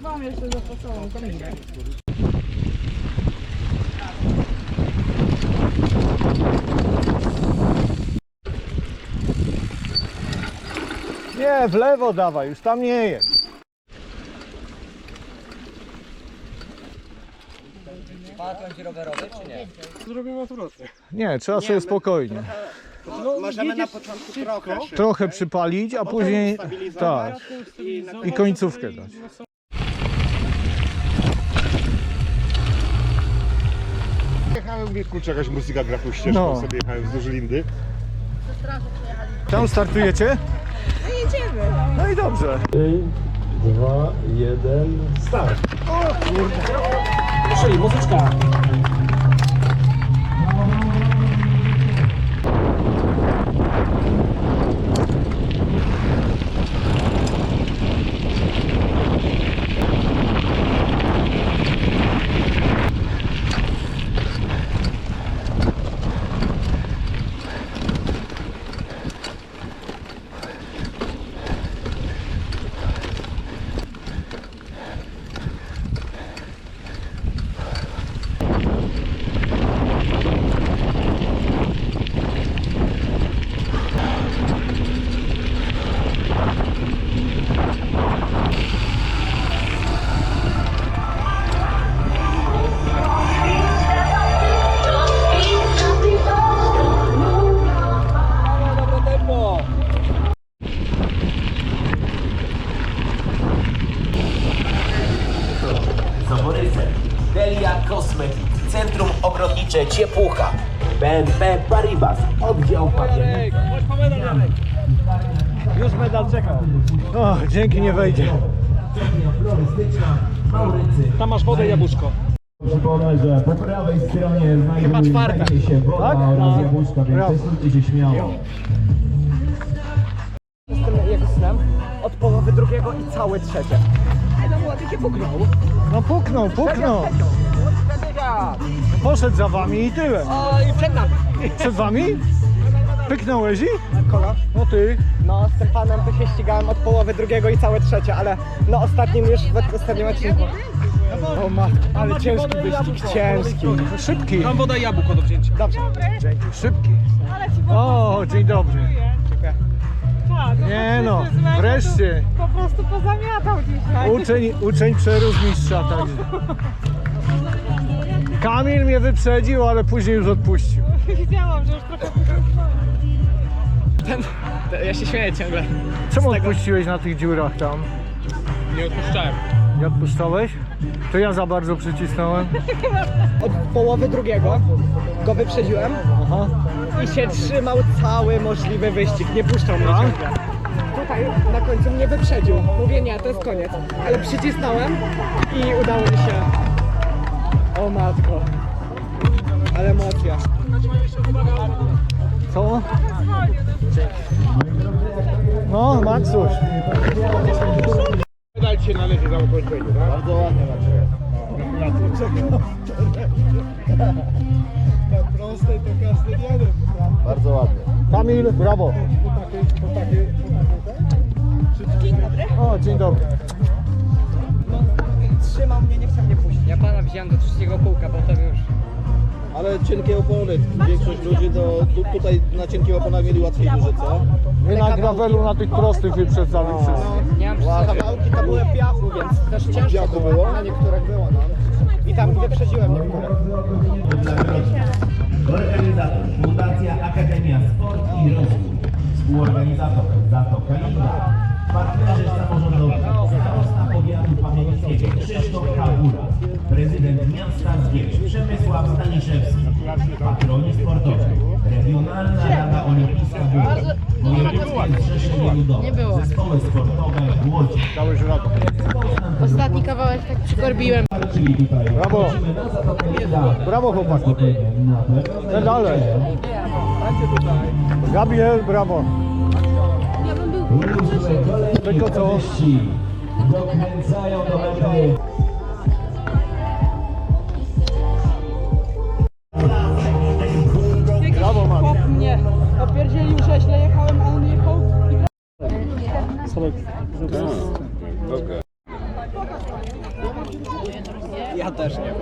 Mam jeszcze zapasowaną kolejkę. Nie, w lewo dawaj, już tam nie jest. Zrobimy naturalnie. Nie, trzeba sobie spokojnie. Możemy na początku trochę Trochę przypalić, a później tak. I końcówkę dać. Jechałem, mówię, kurczę, jakaś muzyka gra tą ścieżką, No. sobie jechałem wzdłuż lindy. Tam startujecie? No jedziemy. No i dobrze. 2, 1, start. Czyli muzyczka. Delia Cosmetics, Centrum Ogrodnicze Ciepłucha, BNP Paribas, Oddział Papier. Już medal czekał. O, dzięki nie wejdzie. Tam masz wodę i jabłuszko. Przypomnę, że po prawej stronie Chyba czwarta. znajduje się woda Tak? oraz jabłuszka, więc Brawo. testujcie się śmiało. Jestem jego synem od połowy drugiego i całe trzecie. No młody się puknął. No puknął, puknął. Poszedł za wami i tyle. O i przed nami. Przed wami? Pyknąłeś i? Kogo? No ty. No z tym panem to się ścigałem od połowy drugiego i całe trzecie, ale no ostatnim już w ostatnim odcinku. O matko, ale ciężki wyścig, ciężki. Szybki. Tam woda i jabłko do wzięcia. Dobrze. Dzięki, szybki. Ale ci po O, dzień dobry. Dziękuję. Tak, no Nie no, wszyscy wreszcie. tu Po prostu pozamiatał dzisiaj. Uczeń, uczeń przerósł mistrza także. Kamil mnie wyprzedził, ale później już odpuścił. Widziałam, że już trochę wyglądało. Ja się śmieję ciągle. Czemu odpuściłeś na tych dziurach tam? Nie odpuszczałem. Nie odpuszczałeś? To ja za bardzo przycisnąłem. Od połowy drugiego go wyprzedziłem Aha. i się trzymał cały możliwy wyścig, nie puszczał mnie ciągle. Tutaj na końcu mnie wyprzedził. Mówię nie, to jest koniec. Ale przycisnąłem i udało mi się. O matko. Ale emocja. Co? No, Maxuś. Się należy za ukończenie, tak? Bardzo ładnie Bardzo ładnie. Kamil, brawo. Dzień dobry. O, dzień dobry. Trzymał mnie, nie chciał mnie puścić. Ja pana wziąłem do trzeciego kółka, potem już. Ale cienkie opony, większość ludzi to tu, tutaj na cienkich oponach mieli łatwiej duży, co? My na gravelu na tych prostych wyprzedzamy wszystkich. Nie mam. Kawałki to były piachu, więc też ciężko Piachu było. było? Na niektórych było, no. I tam wyprzedziłem niektóre. Organizator Fundacja Akademia Sport i Rozwój. Współorganizator Zatoka Inda. Partnerzy samorządowi Starosta Powiatu Pamięckiego Krzysztof Kabura. Prezydent miasta Zgierz. Patroni sportowi. Regionalna Rada Olimpijska Góra. Wojewódzkie Zrzeszenie Ludowe. Zespoły sportowe w Łodzi. Ostatni kawałek tak przykorbiłem. Czyli tutaj Brawo. wchodzimy na Zatokę Inda. Brawo chłopaki. Na pewno No dalej. Gabriel, brawo. Różne Tylko co? korzyści dokręcają do mety. Napierdzielił żeźle, jechałem, a on jechał i tak, Ja też nie wiem.